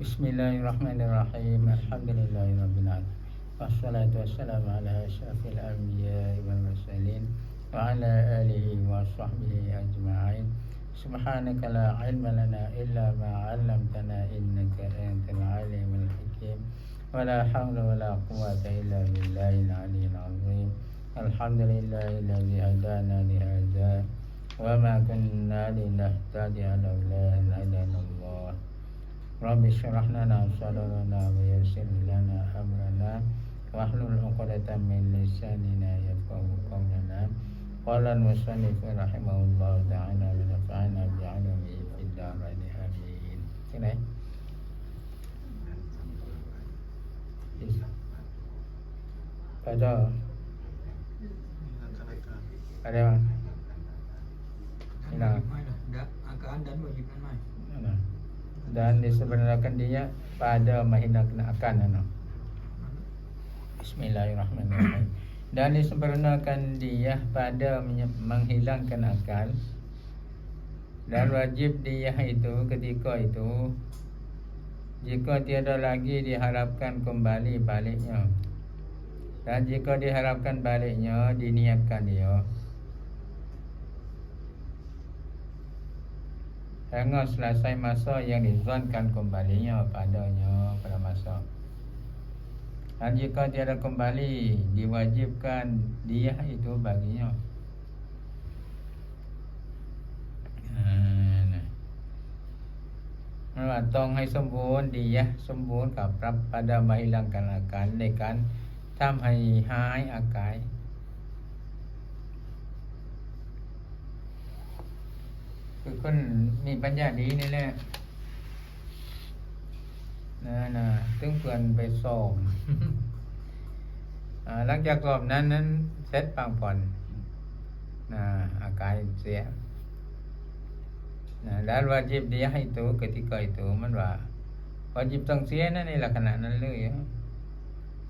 بسم الله الرحمن الرحيم الحمد لله رب العالمين والصلاة والسلام على أشرف الأنبياء والمرسلين وعلى آله وصحبه أجمعين سبحانك لا علم لنا إلا ما علمتنا إنك أنت العليم الحكيم ولا حول ولا قوة إلا بالله العلي العظيم الحمد لله الذي هدانا لهذا وما كنا لنهتدي لولا أن هدانا الله رب اشرح لنا صدرنا ويسر لنا أمرنا واحلل عقدة من لساننا يفقه قولنا قال المصنف رحمه الله تعالى ونفعنا بعلمه في الدارين آمين pada ada mana? Ina. Ada angkaan dan wajiban mai. Mana? Dan disebenarkan dia pada mahina kena akan ano. Bismillahirrahmanirrahim. Dan disempurnakan dia pada menghilangkan akal dan wajib dia itu ketika itu jika tiada lagi diharapkan kembali baliknya dan jika diharapkan baliknya diniatkan dia Hingga selesai masa yang dizonkan kembalinya padanya pada masa Dan jika tiada kembali Diwajibkan dia itu baginya Ha, nah. ไม่ว่าต้องให้สมบูรณ์ดีอะสมบูรณ์กับรับประดามาหิลังกันอาการในการทำให้หายอาการ คือคนมีปัญญาดีนี่แหละนะนะซึ่งเพื่อนไปสอบหลังจากสอบนั้นนั้นเสร็จปังผ่อนนะอาการเสียนะ dan wajib dia itu ketika itu มันว่า wajib ต้องเสียนะในลักษณะนั้นเลยอะ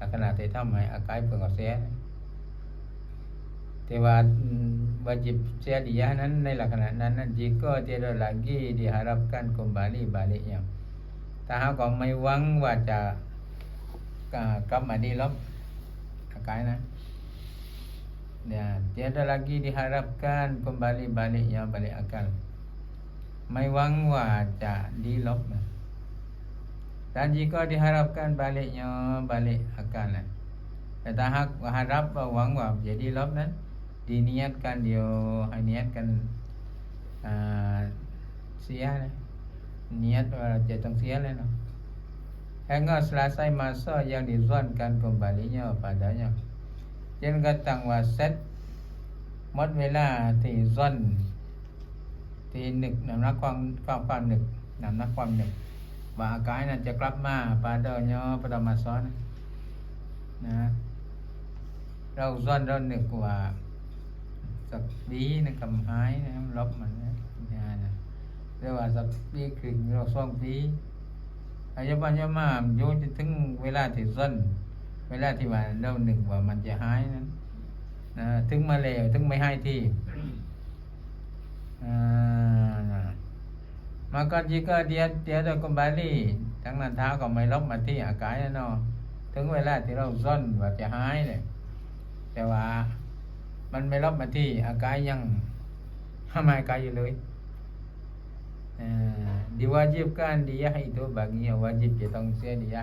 ลักษณะที่ทำให้อาการเพิ่งก็เสีย แต่ว่าอืม wajib syariah นั้นในลักษณะนั้นนั้น jika tiada lagi diharapkan kembali baliknya ถ้าหากว่าไม่หวังว่าจะกะกลับมาดีลบอาการนะ Ya, tiada lagi diharapkan kembali baliknya balik akal. ไม่หวังว่าจะดีลบนะ Dan jika diharapkan baliknya balik akal lah. Dan tak hak harap wa hwang wa jadi lop nan diniatkan dia niatkan uh, sia lah. niat wa jatuh sia lah no. Hingga selesai masa yang dizonkan kembalinya padanya. Jangan kata waset หมดเวลาที่ซ่อนที่นึกนำนักความความความนึกนำนั กความนึกว่าอาการนั้นจะกลับมาปาเดอเนาะปรมาสอนนะเราซ่อนเรานึกว่าสักปีนะกำหายนะลบมันนะนะนะเรียกว่าสักปีครึ่งเราสองปีอายุปัญญามาอยู่จะถึงเวลาที่ซ่อนเวลาที่ว่าเรานึกว่ามันจะหายนั้นนะถึงมาแล้วถึงไม่ให้ที่อ่านะ maka jika dia tiada kembali tangan ท้าก็ไม่ลบมาที่อากาศนะเนาะถึงเวลาที่เราซ่อนว่าจะหายเนี่ยแต่ว่า มันไม่ลบมาที่อากาศยังทำไมอากาศอยู่เลย Ah, diwajibkan dia itu baginya wajib จะต้องเสีย dia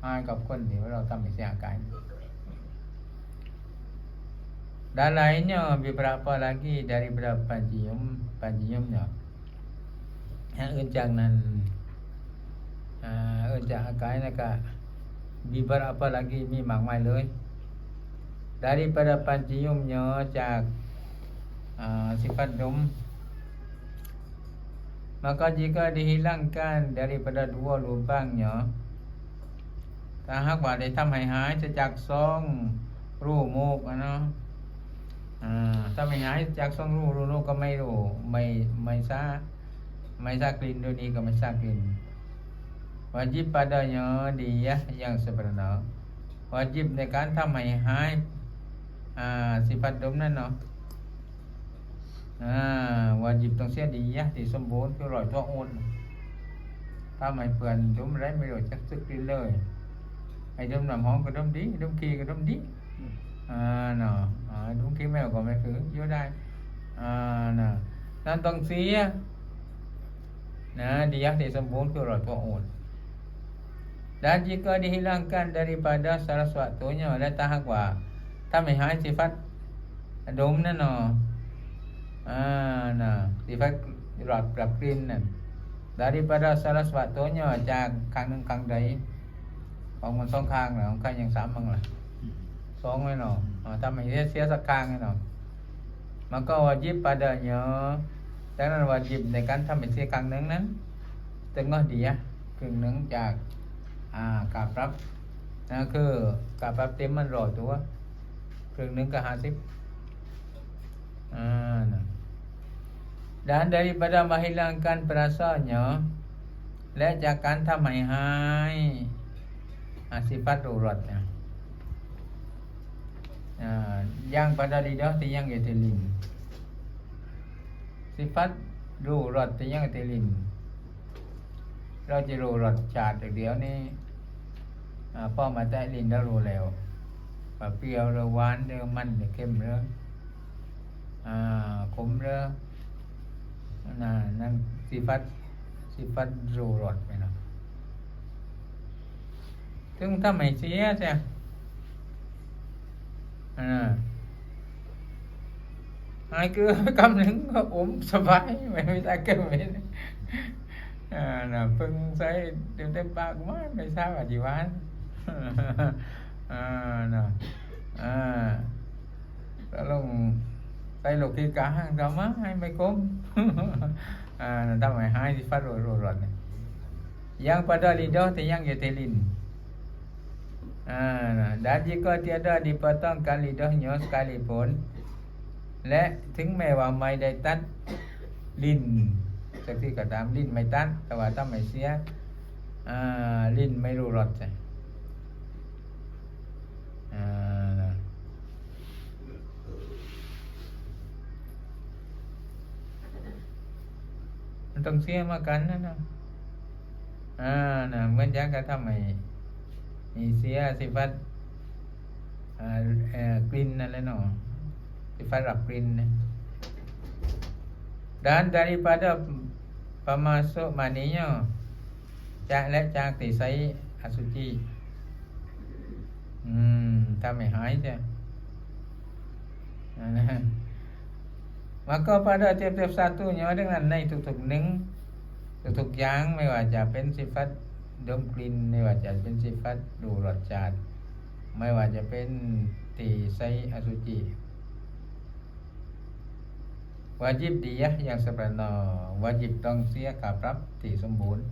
ให้กับคนที่เราทำให้เสียอาการ Dan lainnya beberapa lagi dari beberapa jium panjiumnya. Yang uncang nan uh, uncang akai nak beberapa lagi mi มากมายเลย daripada panjiumnya จาก uh, sifat dum maka jika dihilangkan daripada dua lubangnya ถ้าหากว่าได้ทำให้หายจะจากสองรูมูกอะเนาะอ่าถ้าไม่หายจากสองรูรูรูกก็ไม่รู้ไม่ไม่ทราไม่ทรากลิ่นด้วยนี้ก็ไม่ทรากลิ่น wajib padanya dia yang sebenar wajib ในการทำให้หาย อ่าสิฟัตดมนั่นเนาะอ่า wajib ต้องเสียดียะที่สมบูรณ์คือร้อยทั่วอุ่นถ้าถ้าไม่เปื่อนจุ่มไรไม่รู้จักสึกกินเลยไอ้ดมน้ำหอมก็ดมดีดมขี้ก็ดมดีอ่าเนาะอ่าดมขี้แมวก็ไม่คืออยู่ได้อ่าเนาะนั่นต้องเสียนะ dia ที่สมบูรณ์คือรอดตัวอุ่น dan jika dihilangkan daripada salah satunya dan tak hak ถ้าไม่หายสิฟัดดมนั่นเนาะอ่าน่ะสิฟัดหลอดปรับกลิ่นนั่น daripada salah satunya จากข้างหนึ่งข้างใดของมันสองข้างเหรอของใครยังสามมั้งล่ะสองไว้เนาะถ้าไม่เสียเสียสักข้างไว้เนาะมันก็วาจิบ padanya ดังนั้นวาจิบในการทำให้เสียข้างหนึ่งนั้น tengah dia ครึ่งหนึ่งจากอ่าการรับนั่นคือการรับเต็มมันรอตัว ครึ่งหนึ่งก็ห้าสิบอ่า dan daripada menghilangkan perasaannya และจากการทำให้หายอ่า sifat uratnya ah, yang pada lidah tiang etilin sifat รู้รสที่ยังเอทิลินเราจะรู้รสชาติเดี๋ยวนี้อ่อมาแตะลิ้นเรารู้แล้ว ว่าเปรี้ยวหรือหวานหรือมันหรือเค็มหรืออ่าขมหรือนั่นนั่นสิฟัดสิฟัดรูรสไปเนาะถึงถ้าไม่เสียใช่อ่าไอ้คือกำหนึ่งก็อมสบายไม่ไม่ได้เกินไม่อ่าน่ะเพิ่งใส่เต็มเต็มปากมากไม่ทราบว่าจีวาน อ่านะอ่าก็ลงใส่ลูกที่กลางก็มาให้ไม่ก้มอ่านะทำไมให้ที่ฟัดรัวๆเนี่ย yang pada lidah tiang etilin. Ah, nah, dan jika tiada dipotongkan lidahnya sekalipun และถึงแม้ว่าไม่ได้ตัดลิ้นสักที่ก็ตา มันต้องเสียมากันนะนะอ่านะเหมือนอย่างกับทำไมมีเสียสิฟัดอ่าเอ่อกลิ่นนั่นแหละเนาะ sifat raprin dan daripada pemasuk maninya cak lek cak ti sai asuci อืมถ้าไม่หายจะนะ maka pada tiap-tiap satunya dengan nai tutup ning tutup yang ไม่ว่าจะเป็นสิฟัตดมกลิ่นไม่ว่าจะเป็นสิฟัตดูรสชาติไม่ว่าจะเป็นตีไซอสุจิวาจิบดียะย่างสเปรนอวาจิบต้องเสียกับรับตีสมบูรณ์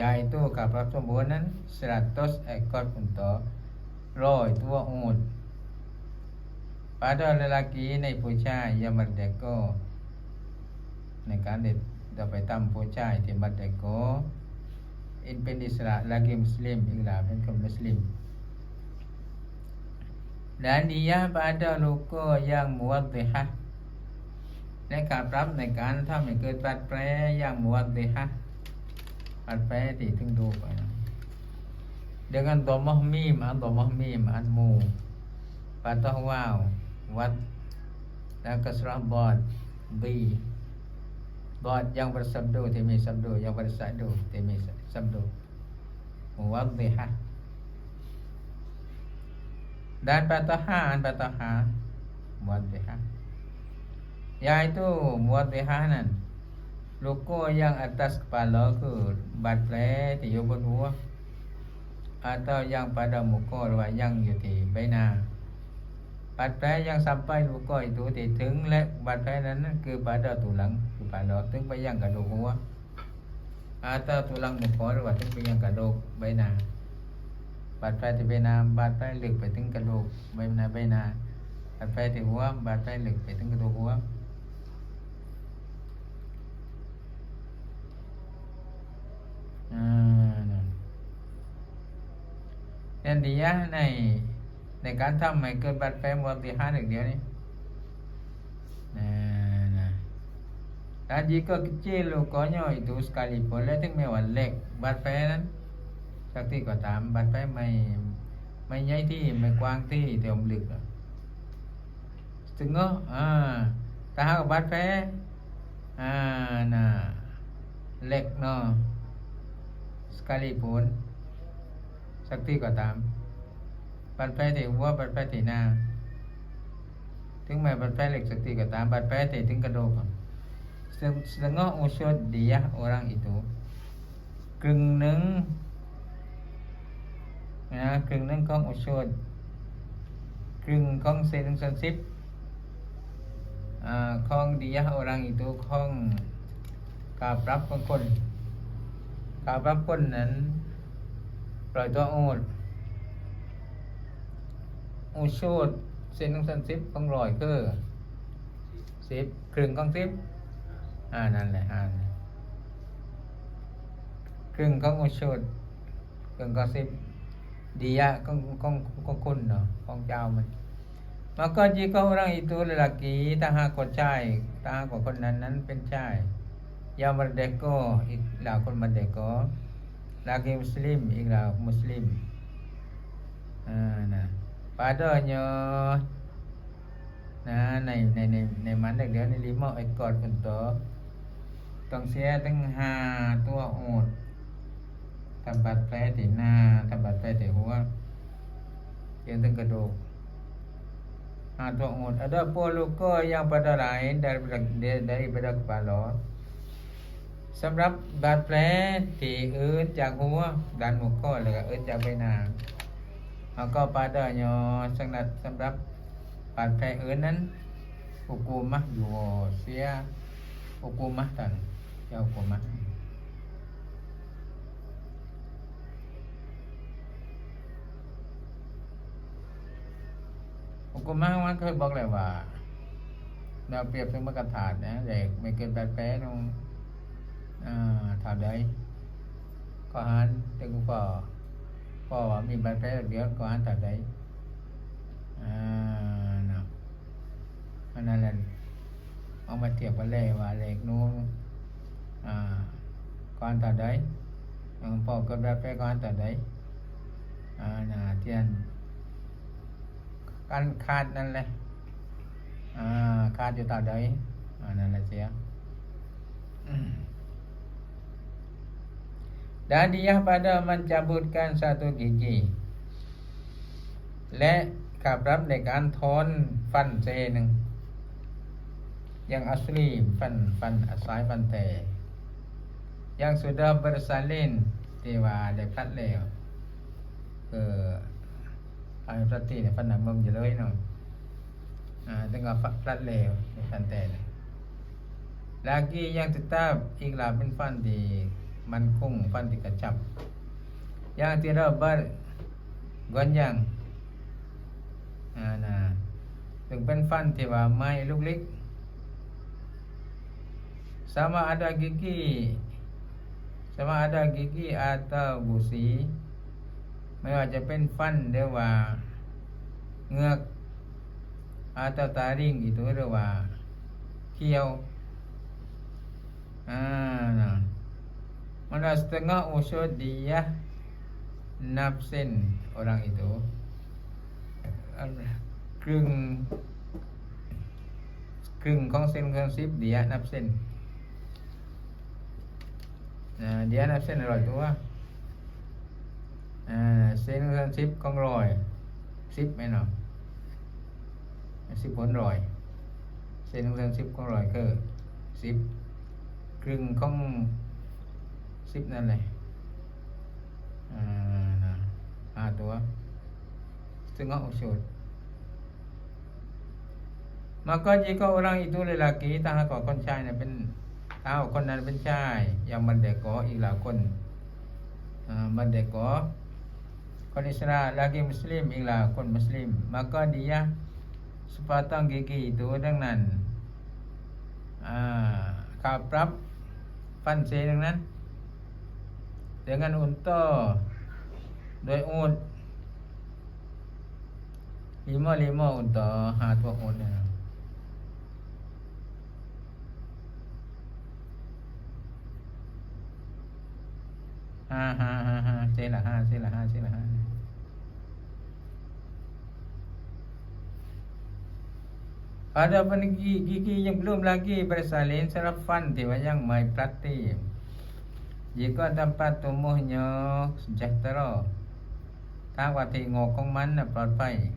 ยาตู้กับรับสมบูรณ์นั้นสรัตตสเอกอดพุนโต ยตัวอูฐ pada lelaki ในผู้ชาย yang merdeka ในการเด็ดต่อไปตามผู้ชายที่ merdeka in เป็นอิสระ lagi muslim อีกล้วเป็นคนมุสลิม dan dia pada luka yang muwadhihah ในการปรับในการทำให้เกิดบาดแผลอย่างหมวดเลยฮะบาดแผลที่ถึงดูไปนะ dengan domah mim ah, an domah mim an mu patah waw wat dan kasrah bad bi bad yang bersabdu timi sabdu yang bersabdu timi sabdu. Muwaddiha dan patah ha an patah ha muwaddiha iaitu muwaddiha nan. Luka yang atas kepala ke batre tiyubun buah แผลที่อยู่บนหัว atau yang pada muka หรือว่า yang อยู่ที่ใบหน้าบาดแผล yang sampai luka itu ที่ถึง และบาดแผลนั้นคือ pada tulang kepala ถึงไปยังกระดูกหัว atau tulang muka หรือว่าถึงไปยังกระดูกใบหน้าบาดแผลที่ใบหน้าบาดแผลลึกไปถึงกระดูกใบหน้าใบหน้าบาดแผลที่หัวบาดแผลลึกไปถึงกระดูกหัวอ่า นะนั่นดียะในในการทำให้เกิดบาดแผลมวลที่ห้าหนึ่งเดียวนี่นะนะ Dan jika kecil lukanya itu sekalipun lah tu memang lek บาดแผลนั้นสักที่ก็ตามบาดแผลไม่ไม่ใหญ่ที่ไม่กว้างที่แต่มลึกถึงก็อ่าถ้าหากบาดแผลอ่านะเล็กเนาะ sekalipun สักที่ก็ตามบาดแผลที่หัวบาดแผลที่หน้าถึงแม้บาดแผลเล็กสักที่ก็ตามบาดแผลที่ถึงกระดูกอะ setengah usut dia orang itu keng neng ya keng neng kong usut keng kong sen sensip à, kong dia orang itu kong กาปรับของคนกาปรับคนนั้น ปล่อยตัวอูดอูชูดเส้นของเส้นสิบของรอยคือสิบครึ่งของสิบอ่านั่นแหละอ่านครึ่งของอุชุดครึ่งของสิบดี ya ของของของคุณเนาะของเจ้ามัน maka jika orang itu lelaki tak hak cai tak hak คนนั้นนั้นเป็นชาย yang merdeka iklah คน merdeka lagi muslim ingat muslim. Ha nah. Padanya nah nai nai nai nai mana dia ni lima ekor pun tong sia teng ha tu ut tempat pe di na tempat pe di hua yang teng kedok ha tu ut ada pol luka yang pada lain daripada daripada kepala. สำหรับบาดแผลที่เอื่นจากหัวด้านมุกก็เลยก็อื่นจากใบหน้าแล้วก็ปาดเนาะสำหรับสำหรับบาดแผลเอื่นนั้น hukumah juga sia hukumah tan ya hukumah หุกุมะมันเคยบอกเลยว่าเราเปรียบเสมือนกระถาดนะเด็กไม่เกินแปดแปดน้อง อ่าถามได้ก็หันแต่กูก็ก็ว่ามีบาดแผลเดียวก็หันถามได้อ่านะอันนั้นแหละเอามาเทียบกันเลยว่าเล็กนู้นอ่าก็หันถามได้ยังพ่อกิดบาดแผลก็หันถามได้อ่านะเทียนการขาดนั่นแหละอ่าขาดอยู่ตาใดอ่านั่นแหละเสีย dan dia pada mencabutkan satu gigi และขับรับในการถอนฟันเซหนึ่ง yang asli ฟันฟันสายฟันแต่ yang sudah bersalin ที่ว่าได้พลัดแล้วคือ Kami perhati ni Fan nama menjeloi no. Ha, tengah flat leo ni fan ten. Lagi yang tetap iklah bin fan di มันคงฟันติกระชับ yang tidak bergonjang อ่านะถึงเป็นฟันที่ว่าไม่ลุกล็ก sama ada gigi sama ada gigi atau gusi ไม่ว่าจะเป็นฟันหรือว่าเงือก atau taring itu หรือว่าเขียวอ่านะ mana setengah usut dia nafsin orang itu ครึ่งครึ่งของเส้นของซิปเดียนับเส้นนะเดียนับเส้นอร่อยตัว à, sen ship con rồi ship mấy nào ship bốn rồi sen ship con rồi cơ ship ครึ่ สิบนั่นเลยอ่านะห้าตัวซึ่งก็อุชุด maka jika orang itu lelaki tak หอกคนชายเนี่ยเป็นเท้าคนนั้นเป็นชายยังมันเด็กก็อีหลายคนมันเด็กก็คนอิสราล lagi muslim อีหลายคนมุสลิม maka dia sepotong gigi ตัวดังนั้นอ่าปรับฟันเซดังนั้น dengan unta Doi un Lima lima unta Ha tua un ni Ha ha ha ha Cik lah ha Cik lah ha Cik lah ha Ada penegi gigi yang belum lagi bersalin serafan tiba yang mai platim. Jika tempat tumbuhnya sejahtera, tak wati ngokong mana pelpai.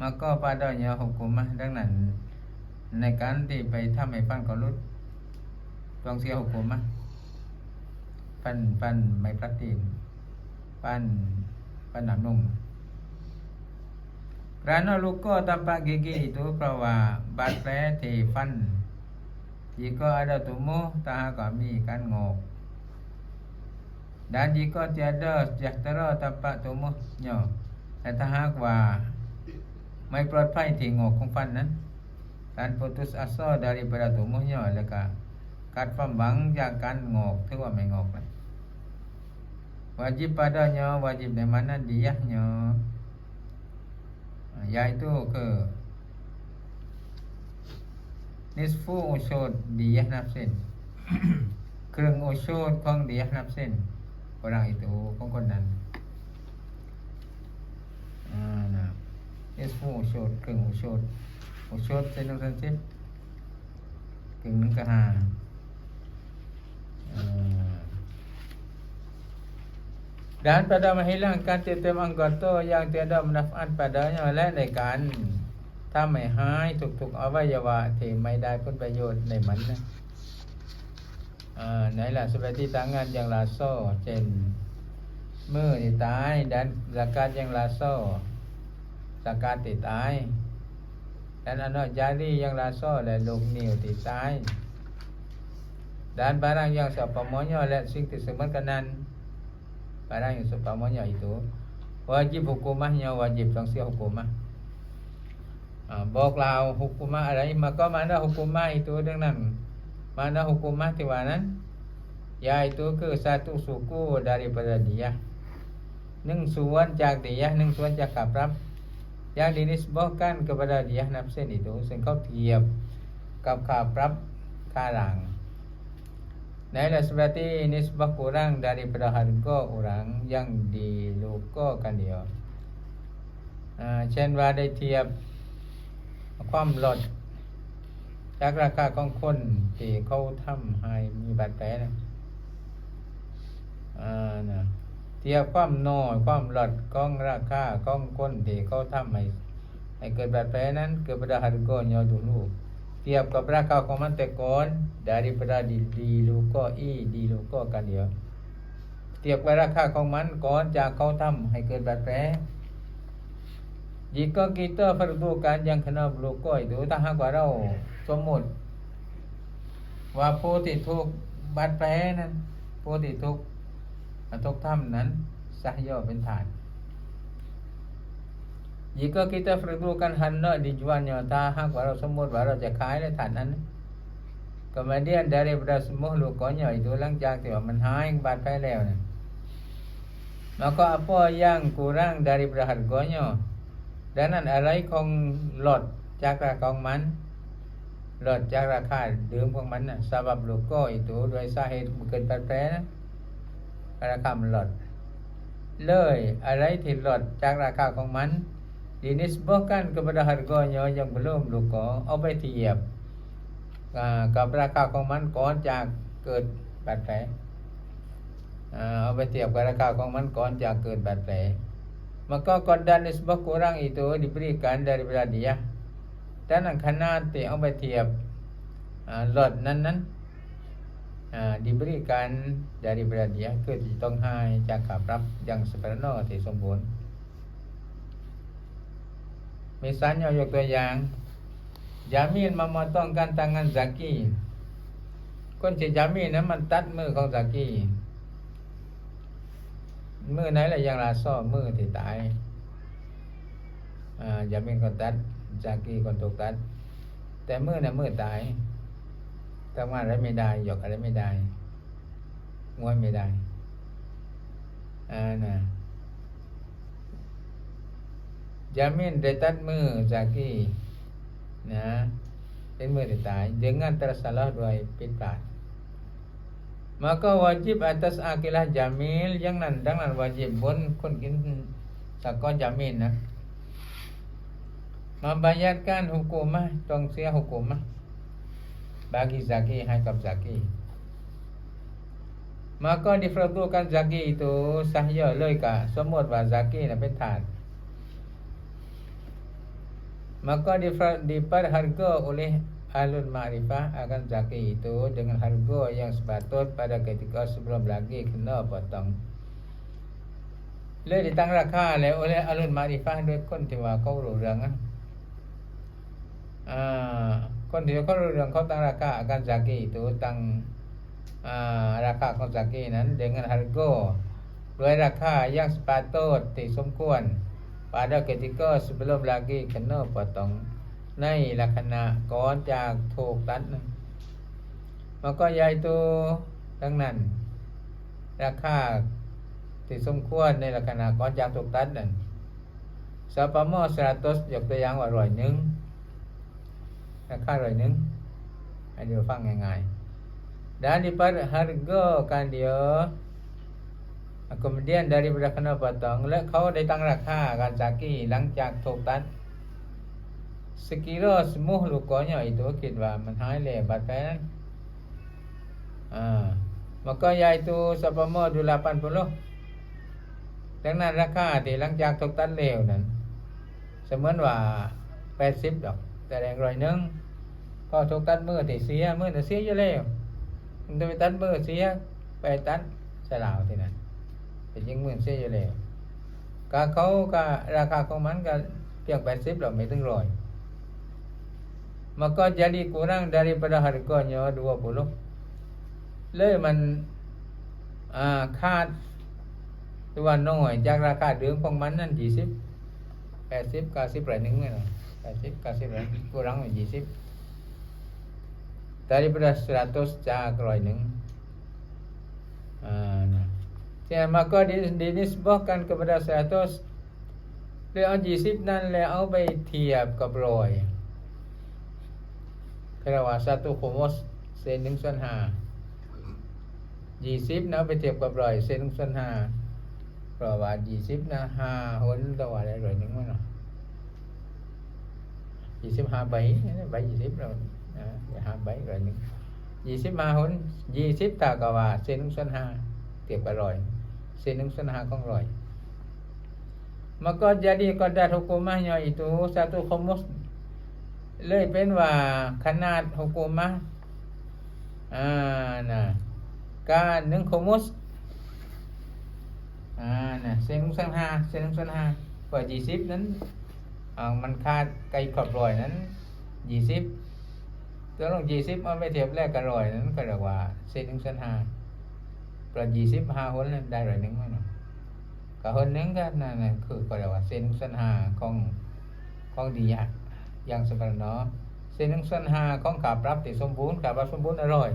Maka padanya hukumah dengan ในการที่ไปทำให้ฟันเขาลุดต้องเสียหุกมะฟันฟันไม่พลัดตีนฟันฟันหนามนุ่ม Kerana luka tampak gigi itu Perwa baterai di fan Jika ada tumbuh Tahan kami kan ngok Dan jika tiada sejahtera tampak tumbuhnya Dan tahan wa Mai ปลอดภัยที่งอกของฟันนั้น การ putus asa daripada tumbuhnya Leka การความหวังจากการงอกถือว่าไม่งอกเลย Wajib padanya Wajib di mana diahnya iaitu ke นิสฟูโอโซนดียนับเส้นเครื่องโอโซนของดียนับเส้นคนาอิตูของคนนั้นนะนิสฟูโอโซนเครื่องโอโซนโอโซนเส้นนึงเส้นเส้นเครื่องนึงกระหา dan pada mahilang kan tiap-tiap anggota yang tiada manfaat padanya oleh ในการ ถ้าไม่หายทุกๆอวัยวะที่ไม่ได้ผลประโยชน์ในมันนะในหลักสบปยที่ต่างานอย่างลาโซ่เจนมือติดตายดันสกัดอย่างลาโซ่สกัดติดตายดันอนจารีอย่างลาโซ่และลูกนิ้วติดตายดัน barang yang seumpamanya oleh sing disebut kenan barang yang seumpamanya itu wajib hukumahnya wajib sanksi hukumah บอกกล่าวหุกุมะอะไรมาก็มานะหุกุมะ itu dengan mana hukumah di mana yaitu ke satu suku daripada dia หนึ่งส่วนจากเดียหนึ่งส่วนจากขับรับ yang dinisbahkan kepada dia nafsin itu ซึ่งเขาเทียบกับขับรับค่าหลัง Nailah seperti nisbah kurang daripada harga orang yang dilukakan dia. Ha, เช่นว่าได้เทียบ ความหลดจากราคาของคนที่เขาทำให้มีบาดแผลนะอ่านะเทียบความน้อยความหลดของราคาของคนที่เขาทำให้ให้เกิดบาดแผลนั้น kepada harganya dulu tiap keberapa kau man tekon daripada di, dilukai dilukakan dia เทียบกับราคาของมันก่อนจากเขาทำให้เกิดบาดแผล jika kita perlukan yang kena meluka itu tak hak ว่าเราสมมุติว่าผู้ที่ถูกบาดแผลนั้นผู้ที่ถูกทุกข์ทำนั้นสหยอเป็นฐาน jika kita perlukan hendak dijualnya tak hak ว่าเราสมมุติว่าเราจะขายในฐานนั้น kemudian daripada semua lukanya itu หลังจากที่ว่ามันหายบาดแผลแล้วนะ maka apa yang kurang daripada harganya ดังนั้นอะไรของลดจากราคของมันหลดจากราคาเดิมของมันนะสาบับลูกก็อีตัวโดยสาเหตุเกิดบาดแผลนะราคามันลดเลยอะไรที่หลดจากราคาของมัน dinisbahkan kepada harganya yang belum luka เอาไปเทียบกับราคาของมันก่อนจากเกิดบาดแผลเอาไปเทียบกับราคาของมันก่อนจากเกิดบาดแผล maka qadar nisbah kurang itu diberikan daripada dia dan kerana ti เอาไปเทียบลดนั้นนั้น diberikan daripada dia คือที่ต้องให้จากขับรับอย่างสเปรโนที่สมบูรณ์ misalnya ยกตัวอย่าง Jamin memotongkan tangan Zaki คนที่ Jamin นั้นมันตัดมือของ Zaki มือไหนละยังลาซ้อมือที่ตายอ่าอย่ามีคนตัดจากีคนถูกตัด แต่มือน่ะมือตายทำงานอะไรไม่ได้หยอกอะไรไม่ได้งวยไม่ได้อ่านะยามินได้ตัดมือจากีนะเป็นมือที่ตาย dengan tersalah ด้วยผิดพลาด Maka wajib atas akilah jamil yang nandang dan wajib pun kun kin sako jamin nah. Membayarkan hukumah tong sia hukumah bagi zaki hai kap zaki. Maka difardukan zaki itu sahya เลยกะสมมติว่า zaki น่ะเป็นทาส Maka diper- diperharga oleh Ahlul Ma'rifah akan zaki itu dengan harga yang sepatut pada ketika sebelum lagi kena potong. เลยได้ตั้งราคาแล้ว oleh Ahlul Ma'rifah ด้วยคนที่ว่าเขารู้เรื่องอะอ่าคนที่เขารู้เรื่องเขาตั้งราคาakan zaki itu ตั้งอ่าราคาของ zaki นั้น dengan harga ด้วยราคาyang sepatut ที่สมควร pada ketika sebelum lagi kena potong ในลักษณะก่อนจากถูกตัดนั้นมันก็ยายตัวดังนั้น ราคาที่สมควรในลักษณะก่อนจากถูกตัดนั้นสปามอสราตสยกตัวอย่างว่าร้อยหนึ่งราคาร้อยหนึ่งให้เดี๋ยวฟังง่ายๆ dan diperhargakan dia kemudian daripada kena potong และเขาได้ตั้งราคาการ zaki หลังจากถูกตัด sekira semua lukanya itu คิดว่ามันหายแล้วบาดแผลนั้นอ่า maka iaitu sapama ดู80ดังนั้นราคาที่หลังจากถูกตัดแล้วนั้นเสมือนว่า 80 ดอก แต่แรงร้อยหนึ่งก็ถูกตัดมือที่เสียมือน่ะเสียอยู่แล้วมันจะไปตัดมือเสียไปตัดสลาวที่นั่นแต่ยิงมือเสียอยู่แล้วก็เขาก็ราคาของมันก็เพียง80ดอกไม่ถึงร้อย maka jadi kurang daripada harganya 20 เลยมันคาดตัวน้อยจากราคาเดิมของมันนั่น20 80 90ร้อยหนึ่งนะ80 90ร้อย kurang 20 daripada 100 จากร้อยหนึงอ่า nah. Jadi, maka dinisbahkan kepada 100 แล้วเอา 20 นั้นแล้วเอาไปเทียบกับร้อย เรียกว่าสตุคุมสเซนหนึ่งส่วนห้ายี่สิบนะไปเทียบกับร้อยเซนหนึ่งส่วนห้าเพราะว่ายี่สิบนะห้าหนตัวอะไรร้อยหนึ่งมั้งเนาะยี่สิบห้าใบใบยี่สิบเราห้าใบร้อยหนึ่งยี่สิบห้าหนยี่สิบตากว่าเซนหนึ่งส่วนห้าเทียบกับร้อยเซนหนึ่งส่วนห้าของร้อย maka jadi qadar hukumahnya itu satu khumus เลยเป็นว่าขนาดฮกุมะอ่านะการหนึ่งโคมุสอ่านะเซนงสังหาเซนงสังหาฝ่ายยี่สิบนั้นอ่ามันคาดไกลขอบรอยนั้นยี่สิบตัวลงยี่สิบเอาไปเทียบแรกกับรอยนั้นก็เรียกว่าเซนงสังหาปลายี่สิบห้าคนนั้นได้รอยหนึ่งมั้งเนาะกับคนหนึ่งก็นั่นน่ะคือก็เรียกว่าเซนงสังหาของของดียะ อย่างสมบูรณ์เนาะเส้นหนึ่งส่วนห้าของกาบรับติดสมบูรณ์กาบรับสมบูรณ์อร่อย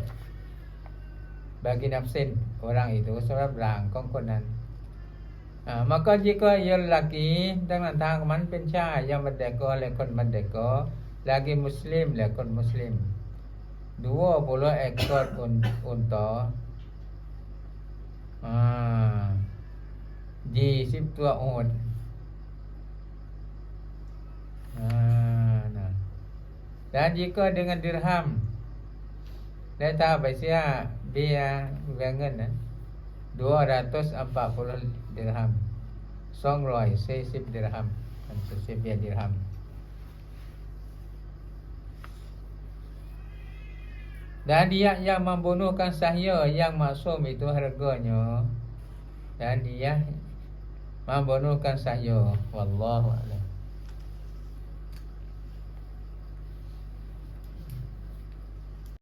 บากินับเส้นร่างอีกตัวสำหรับร่างของคนนั้นอ่ามาก็ยี่ก็ยนลักีดังนั้นทางมันเป็นชาติยามันเด็กก็เลยคนมันเด็กก็ลากีมุสลิมและคนมุสลิมดูว่าบุรุษเอกก็อุนอุ่นต่อยี่สิบตัวโอนอ่า Dan jika dengan dirham Dia tahu biasa Biar biar งินนะ240 dirham 240 dirham มันจะเสียเบีย dirham Dan dia yang membunuhkan sahya yang maksum itu harganya Dan dia membunuhkan sahya Wallahu a'lam